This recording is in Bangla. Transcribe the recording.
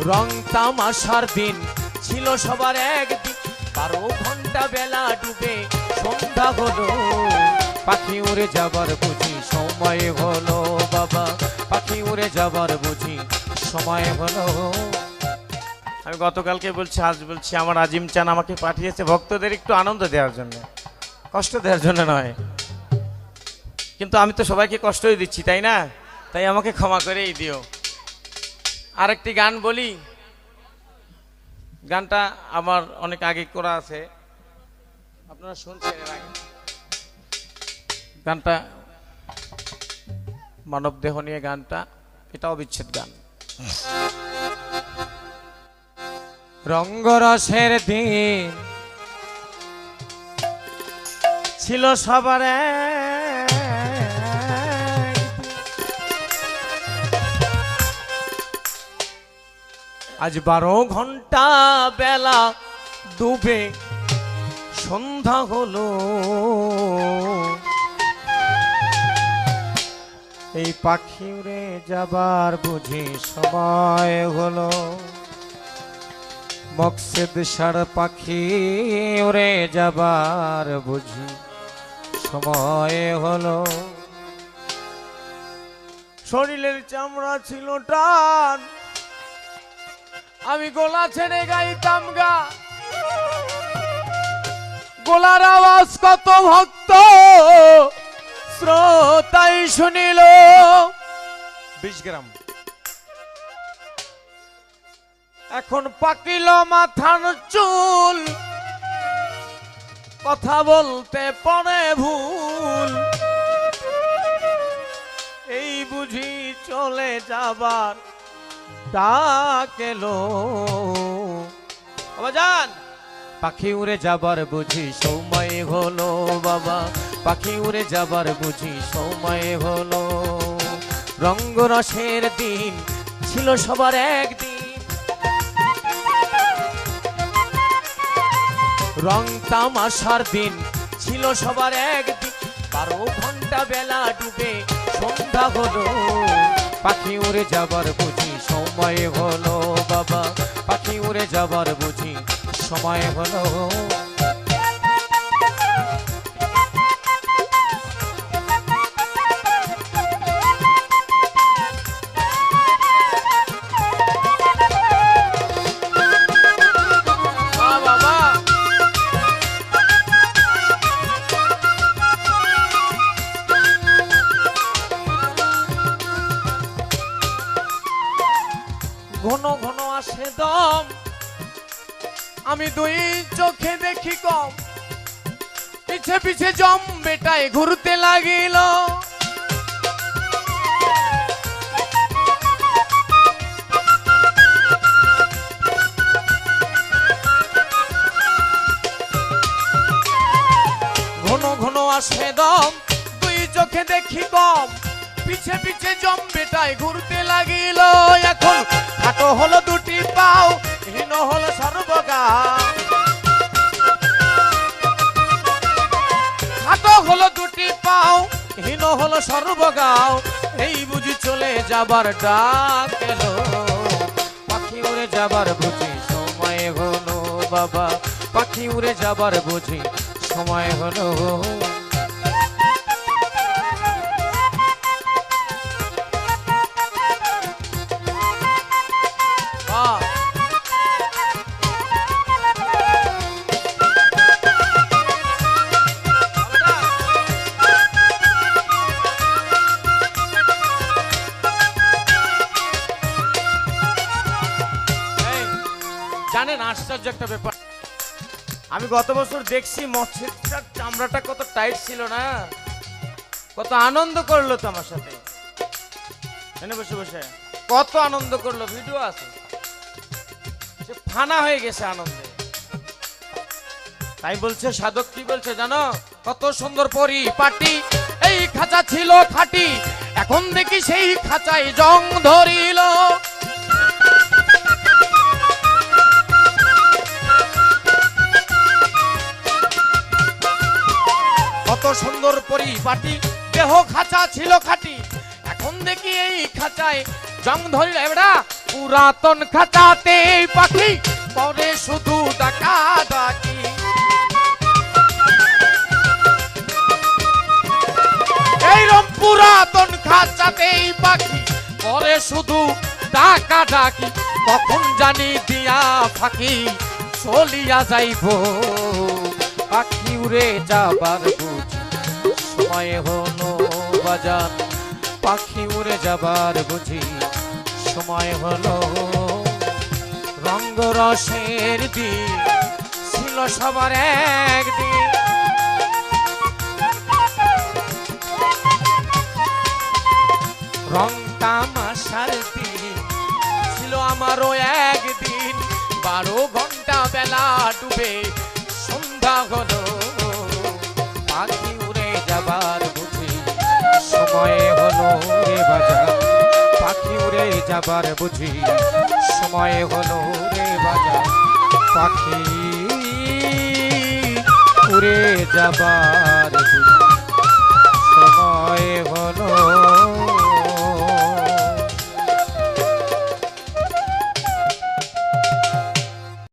রং তামাশার দিন ছিল সবার একদিন। বারো ঘণ্টা বেলা ডুবে সন্ধ্যা হলো। পাখি উড়ে যাবার বুঝি সময় হলো, বাবা। পাখি উড়ে যাবার বুঝি সময় হলো। আমি গতকালকে বলছি, আজ বলছি, আমার আজিম চান আমাকে পাঠিয়েছে ভক্তদের একটু আনন্দ দেওয়ার জন্য। কষ্ট দেওয়ার জন্য নয়। কিন্তু আমি তো সবাইকে কষ্টই দিচ্ছি, তাই না? তাই আমাকে ক্ষমা করেই দিও। আরেকটি গান বলি। গানটা আমার অনেক আগে করা আছে। আপনারা শুনছেন এর আগে। গানটা মানব দেহ নিয়ে গানটা, এটাও বিচ্ছেদ গান। রঙ্গরসের দিন ছিল সবার আজ বারো ঘণ্টা বেলা ডুবে সন্ধ্যা হলো। এই পাখি উড়ে যাবার বুঝি সময় হলো। মকসেদ সার পাখি উড়ে যাবার বুঝি সময় হলো। শরীরের চামড়া ছিল টান আমি গোলা ছেড়ে গাইতাম গা। গোলার আওয়াজ কত ভক্ত, শ্রোতাই শুনিল। বিশ গ্রাম। এখন পাকিল মাথার চুল, কথা বলতে পড়ে ভুল। এই বুঝি চলে যাবার ডাক এলো বাবা যান। পাখি উড়ে যাবার বুঝি সময় হলো, বাবা। পাখি উড়ে যাবার বুঝি সময় হলো। রঙ্গরসের দিন ছিল সবার একদিন। রং তামাশার দিন ছিল সবার একদিন। বারো ঘণ্টা বেলা ডুবে সন্ধ্যা হলো। পাখি উড়ে যাবার বুঝি সময় হলো, বাবা। পাখি উড়ে যাবার বুঝি সময় হলো। ঘন ঘন আসে দম। আমি দুই চোখে দেখি কম। পিছে পিছে জম বেটায় ঘুরতে লাগিল। ঘন ঘন আসে দম। দুই চোখে দেখি কম। পিছে পিছে জম বেটায় ঘুরতে লাগিল। এখন খাটো হলো দুটি পাও, হীন হলো সর্বগা। খাটো হলো দুটি পাও, হীন হলো সর্বগাও এই বুঝি চলে যাবার ডাক পাখি উড়ে যাবার বুঝি সময় হলো বাবা। পাখি উড়ে যাবার বুঝি সময় হলো। আশ্চর্য একটা ব্যাপার। আমি গত বছর দেখছি মৎস্যটার চামড়াটা কত টাইট ছিল না? কত আনন্দ করল তো আমার সাথে বসে বসে। কত আনন্দ করল ভিডিও আছে। সে ফানা হয়ে গেছে আনন্দে। তাই বলছে, সাধক কি বলছে জানো? কত সুন্দর পরি, পাটি, এই খাঁচা ছিল খাটি। এখন দেখি সেই খাঁচায় জং ধরিল। পরিপাটি দেহ খাঁচা ছিল খাটি। এখন দেখি এই খাঁচায় জং ধরিল। এবড়া পুরাতন খাঁচাতে পাখি, পরে শুধু ডাকা ডাকি। এইরম পুরাতন খাঁচাতেই পাখি, পরে শুধু ডাকা ডাকি। তখন জানি দিয়া ফাঁকি, চলিয়া যাইব। পাখি উড়ে যাবার সময় হলো বাজার। পাখি উড়ে যাবার বুঝি সময় হলো। রঙ্গ রসের দিন ছিল সবার একদিন। রং তামাশার দিন ছিল আমারও একদিন। বারো ঘণ্টা বেলা ডুবে সন্ধ্যা হলো। বাজা পাখি উড়ে যাবার বুঝি সময় হলো রে বাজা পাখি উড়ে যাবার সময় হলো